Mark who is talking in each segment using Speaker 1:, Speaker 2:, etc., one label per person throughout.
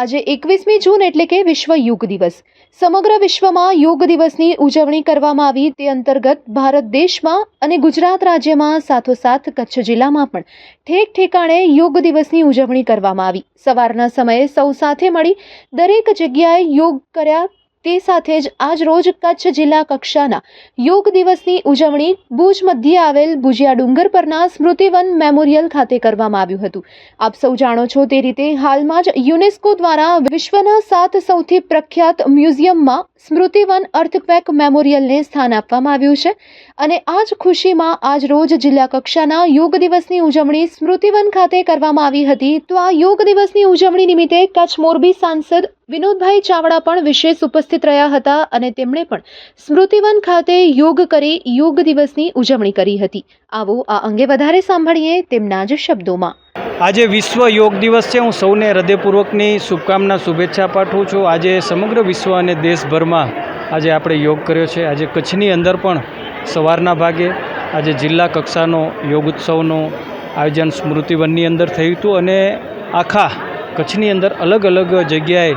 Speaker 1: આજે એકવીસમી જૂન એટલે કે વિશ્વ યોગ દિવસ. સમગ્ર વિશ્વમાં યોગ દિવસની ઉજવણી કરવામાં આવી. તે અંતર્ગત ભારત દેશમાં અને ગુજરાત રાજ્યમાં સાથોસાથ કચ્છ જિલ્લામાં પણ ઠેક ઠેકાણે યોગ દિવસની ઉજવણી કરવામાં આવી. સવારના સમયે સૌ સાથે મળી દરેક જગ્યાએ યોગ કર્યા તે સાથે જ આજ રોજ કચ્છ જિલ્લા કક્ષાના યોગ દિવસની ઉજવણી ભુજ મધ્યે આવેલ ભુજિયા ડુંગર પરના સ્મૃતિવન મેમોરિયલ ખાતે કરવામાં આવ્યું હતું. આપ સૌ જાણો છો તે રીતે હાલમાં જ યુનેસ્કો દ્વારા વિશ્વના સાત સૌથી પ્રખ્યાત મ્યુઝિયમમાં સ્મૃતિવન અર્થક્વેક મેમોરિયલને સ્થાન આપવામાં આવ્યું છે અને આ જ ખુશીમાં આજ રોજ જિલ્લા કક્ષાના યોગ દિવસની ઉજવણી સ્મૃતિવન ખાતે કરવામાં આવી હતી. તો આ યોગ દિવસની ઉજવણી નિમિત્તે કચ્છ મોરબી સાંસદ વિનોદભાઈ ચાવડા પણ વિશેષ ઉપસ્થિત રહ્યા હતા અને તેમણે પણ સ્મૃતિવન ખાતે યોગ કરી યોગ દિવસની ઉજવણી કરી હતી. આવો આ અંગે વધારે સાંભળીએ તેમના જ શબ્દોમાં.
Speaker 2: આજે વિશ્વ યોગ દિવસ છે. હું સૌને હૃદયપૂર્વકની શુભકામના, શુભેચ્છા પાઠવું છું. આજે સમગ્ર વિશ્વ અને દેશભરમાં આજે આપણે યોગ કર્યો છે. આજે કચ્છની અંદર પણ સવારના ભાગે આજે જિલ્લા કક્ષાનો યોગ ઉત્સવનું આયોજન સ્મૃતિવનની અંદર થયું હતું અને આખા કચ્છની અંદર અલગ અલગ જગ્યાએ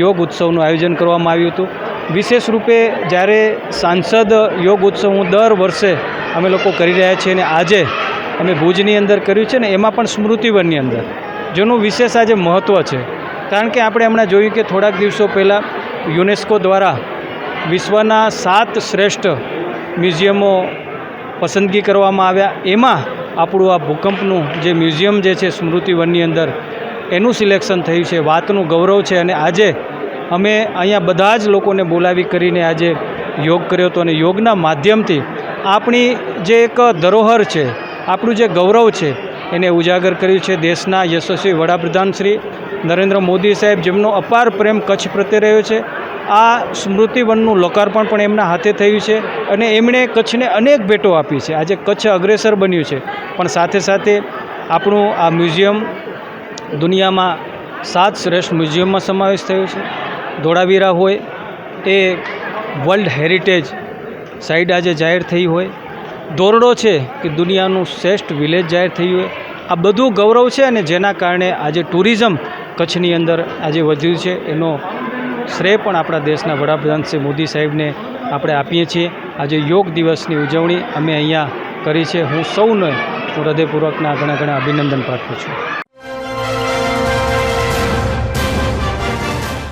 Speaker 2: યોગ ઉત્સવનું આયોજન કરવામાં આવ્યું હતું. વિશેષ રૂપે જ્યારે સાંસદ યોગ ઉત્સવ હું દર વર્ષે અમે લોકો કરી રહ્યા છીએ અને આજે અમે ભુજની અંદર કર્યું છે ને એમાં પણ સ્મૃતિવનની અંદર, જેનું વિશેષ આજે મહત્ત્વ છે. કારણ કે આપણે હમણાં જોયું કે થોડાક દિવસો પહેલાં યુનેસ્કો દ્વારા વિશ્વના સાત શ્રેષ્ઠ મ્યુઝિયમો પસંદગી કરવામાં આવ્યા. એમાં આપણું આ ભૂકંપનું જે મ્યુઝિયમ જે છે સ્મૃતિવનની અંદર એનું સિલેક્શન થયું છે, વાતનું ગૌરવ છે અને આજે અમે અહીંયા બધા જ લોકોને બોલાવી કરીને આજે યોગ કર્યો હતો અને યોગના માધ્યમથી આપણી જે એક ધરોહર છે, આપણું જે ગૌરવ છે, એને ઉજાગર કર્યું છે. દેશના યશસ્વી વડાપ્રધાન શ્રી નરેન્દ્ર મોદી સાહેબ, જેમનો અપાર પ્રેમ કચ્છ પ્રત્યે રહ્યો છે, આ સ્મૃતિવનનું લોકાર્પણ પણ એમના હાથે થયું છે અને એમણે કચ્છને અનેક ભેટો આપી છે. આજે કચ્છ અગ્રેસર બન્યું છે. પણ સાથે સાથે આપણું આ મ્યુઝિયમ દુનિયામાં સાત શ્રેષ્ઠ મ્યુઝિયમમાં સમાવેશ થયો છે. ધોળાવીરા હોય એ વર્લ્ડ હેરિટેજ સાઇટ આજે જાહેર થઈ હોય. દોરડો છે કે દુનિયાનું શ્રેષ્ઠ વિલેજ જાહેર થયું હોય. આ બધું ગૌરવ છે અને જેના કારણે આજે ટુરિઝમ કચ્છની અંદર આજે વધ્યું છે. એનો શ્રેય પણ આપણા દેશના વડાપ્રધાન શ્રી મોદી સાહેબને આપણે આપીએ છીએ. આજે યોગ દિવસની ઉજવણી અમે અહીંયા કરી છે. હું સૌને હૃદયપૂર્વકના ઘણા ઘણા અભિનંદન પાઠવું છું.